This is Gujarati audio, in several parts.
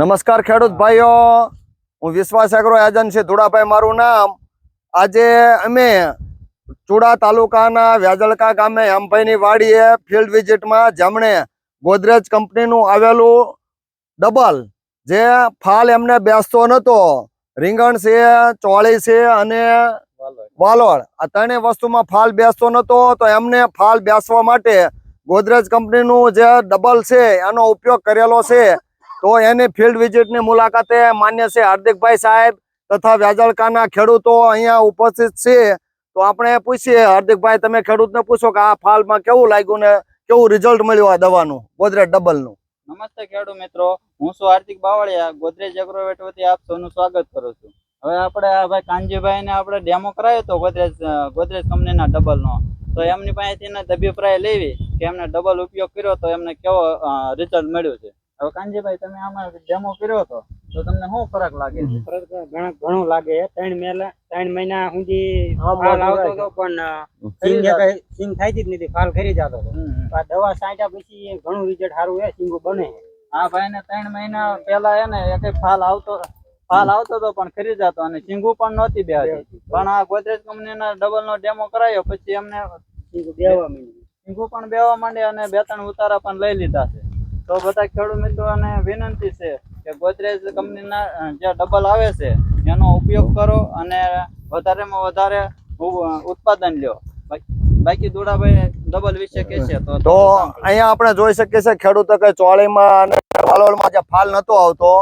નમસ્કાર ખેડૂત ભાઈઓ. હું વિશ્વાસ એગ્રો એજન્સી ધુડાભાઈ મારું નામ. આજે અમે ચુડા તાલુકાના વ્યાજલકા ગામે હેમભાઈની વાડીએ ફિલ્ડ વિઝિટમાં જેમણે ગોદરેજ કંપનીનું આવેલું ડબલ, જે ફાલ એમને બેસતો નતો, રીંગણ છે, ચોળી છે અને વાલોળ. આ ત્રણેય વસ્તુમાં ફાલ બેસતો નતો, તો એમને ફાલ બેસવા માટે ગોદરેજ કંપનીનું જે ડબલ છે, એનો ઉપયોગ કરેલો છે. તો એની ફિલ્ડ વિઝિટની મુલાકાતે માન્ય છે હાર્દિકભાઈ સાહેબ તથા વ્યાજળકાના ખેડૂતો અહીંયા ઉપસ્થિત છે. તો આપણે પૂછીએ, હાર્દિકભાઈ, તમે ખેડૂતને પૂછો કે આ ફાલમાં કેવું લાગ્યું ને કેવું રિઝલ્ટ મળ્યું આ દવાનું, ગોદરેજ ડબલનું? નમસ્તે ખેડૂત મિત્રો, હું છું હાર્દિક બાવળિયા, ગોદરેજ એગ્રોવેટ વતી આપ સૌનું સ્વાગત કરું છું. હવે આપણે ભાઈ કાનજીભાઈ ને આપણે ડેમો કરાયો તો ગોદરેજ ગોદરેજ કંપનીના ડબલ નો તો એમની પાસેથી ને અભિપ્રાય લેવી. કે એમને ડબલ ઉપયોગ કર્યો તો એમને કેવો રિઝલ્ટ મળ્યું છે? હવે કાનજીભાઈ તમે આમાં ડેમો કર્યો હતો તો તમને શું ફરક લાગે ફરક ઘણો ઘણું લાગે ત્રણ મહિના ત્રણ મહિના સુધી ફાલ આવતો હતો પણ સિંગ થાતી જ નથી ફાલ કરી જતો હતો. આ દવા છાંટ્યા પછી ઘણું રિઝલ્ટ સારું છે સિંગો બને. હા ભાઈ ને ત્રણ મહિના પેલા એને એક ફાલ આવતો ફાલ આવતો હતો પણ ખરી જતો અને સિંગુ પણ નહોતી બે પણ આ ગોદરેજ કંપનીના ડબલ નો ડેમો કરાયો પછી એમને સિંગો બેહવા માંડી સિંગુ પણ બેવા માંડે અને બે ત્રણ ઉતારા પણ લઈ લીધા છે. તો બધા ખેડૂત મિત્રોને વિનંતી છે કે ગોદરેજ કંપનીના જે ડબલ આવે છે એનો ઉપયોગ કરો અને વધારેમાં વધારે ઉત્પાદન લ્યો. બાકી- દોડાભાઈ દુડાભાઈ ડબલ વિશે કે છે તો તો અહીંયા આપણે જોઈ શકીએ છીએ ખેડૂતો કે ચોળીમાં અને વાલોળમાં જે ફાલ નતો આવતો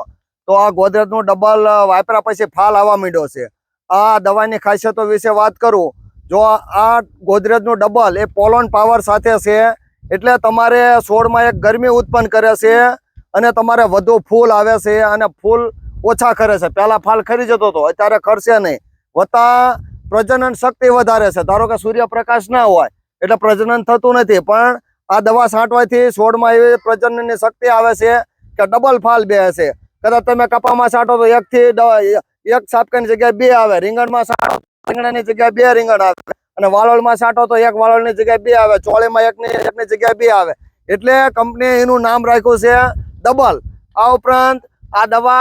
તો આ ગોદરેજનું ડબલ વાપરા પછી ફાલ આવવા માંડ્યો છે. આ દવાની ખાસિયતો વિશે વાત કરું. જો આ ગોદરેજનું ડબલ એ પોલોન પાવર સાથે છે, એટલે તમારે છોડમાં એક ગરમી ઉત્પન્ન કરે છે અને તમારે વધુ ફૂલ આવે છે અને ફૂલ ઓછા ખરે છે. પહેલા ફાલ ખરી જતો હતો, અત્યારે ખરશે નહીં. વત્તા પ્રજનન શક્તિ વધારે છે. ધારો કે સૂર્યપ્રકાશ ના હોય, એટલે પ્રજનન થતું નથી, પણ આ દવા છાંટવાથી છોડમાં એવી પ્રજનનની શક્તિ આવે છે કે ડબલ ફાલ બે છે કદાચ તમે કપામાં છાંટો તો એકથી એક સાપકાની જગ્યાએ બે આવે, રીંગણમાં છાંટો રીંગણાની જગ્યાએ બે રીંગણ આવે. અને વાલોળમાં છાંટો તો એક વાલોળની જગ્યાએ બે આવે ચોળીમાં એકની એકની જગ્યાએ બે આવે. એટલે કંપની એનું નામ રાખ્યું છે ડબલ. આ ઉપરાંત આ દવા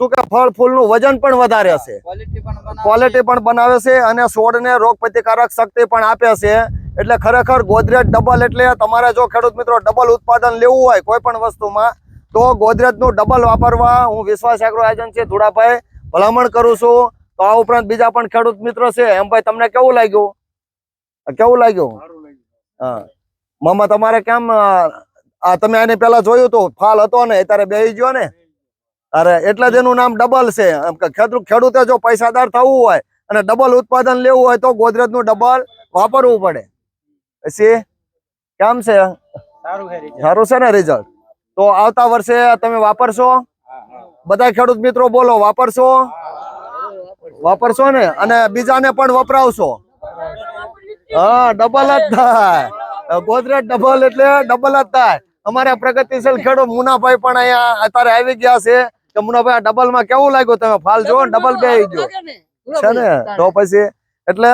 શું કે ફળ ફૂલનું વજન પણ વધારે છે. ક્વોલિટી પણ બનાવે ક્વોલિટી પણ બનાવે છે અને છોડને રોગ પ્રતિકારક શક્તિ પણ આપે છે. એટલે ખરેખર ગોદરેજ ડબલ એટલે તમારે જો ખેડૂત મિત્રો ડબલ ઉત્પાદન લેવું હોય કોઈ પણ વસ્તુમાં તો ગોદરેજનું ડબલ વાપરવા હું વિશ્વાસ એગ્રો એજન્સી ધુડાભાઈ ભલામણ કરું છું. તો આ ઉપરાંત બીજા પણ ખેડૂત મિત્રો છે. એમ ભાઈ તમને કેવું લાગ્યું? કેવું લાગ્યું? હા. મામા તમારે કેમ આ તમે આની પેલા જોયું હતું ફાલ હતો ને અત્યારે બેહી ગયો ને? અરે એટલે જ એનું નામ ડબલ છે. ખેડૂતે જો પૈસાદાર થવું હોય અને ડબલ ઉત્પાદન લેવું હોય તો ગોદરેજનું ડબલ વાપરવું પડે. પછી કેમ છે. સારું છે ને રિઝલ્ટ તો આવતા વર્ષે તમે વાપરશો? બધા ખેડૂત મિત્રો બોલો વાપરશો? વાપરશો ને? અને બીજાને પણ વપરાવશો. હા ડબલ જ થાય. ગોદરેજ ડબલ એટલે ડબલ જ થાય. અમારા પ્રગતિશીલ ખેડૂત મુનાભાઈ પણ અહીંયા અત્યારે આવી ગયા છે કે મુનાભાઈ ડબલમાં કેવું લાગ્યું તમે? ફાલ જો ડબલ બે ગયો. છે ને? તો પછી એટલે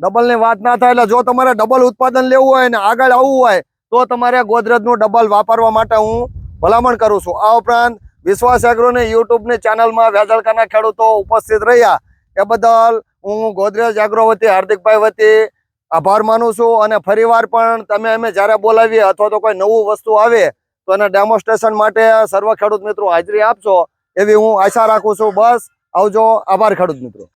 ડબલની વાત ના થાય એટલે જો તમારે ડબલ ઉત્પાદન લેવું હોય ને, આગળ આવવું હોય, તો તમારે ગોદરેજનું ડબલ વાપરવા માટે હું ભલામણ કરું છું. આ ઉપરાંત વિશ્વાસ એગ્રો ને યુટ્યુબની ચેનલમાં વ્યાજળકાના ખેડૂતો ઉપસ્થિત રહ્યા. એ બદલ હું ગોદરેજ એગ્રો વતી, હાર્દિકભાઈ વતી આભાર માનું છું અને ફરીવાર પણ તમે અમે જ્યારે બોલાવીએ અથવા તો કોઈ નવું વસ્તુ આવે તો એને ડેમોન્સ્ટ્રેશન માટે સર્વ ખેડૂત મિત્રો હાજરી આપશો એવી હું આશા રાખું છું. બસ, આવજો. આભાર ખેડૂત મિત્રો.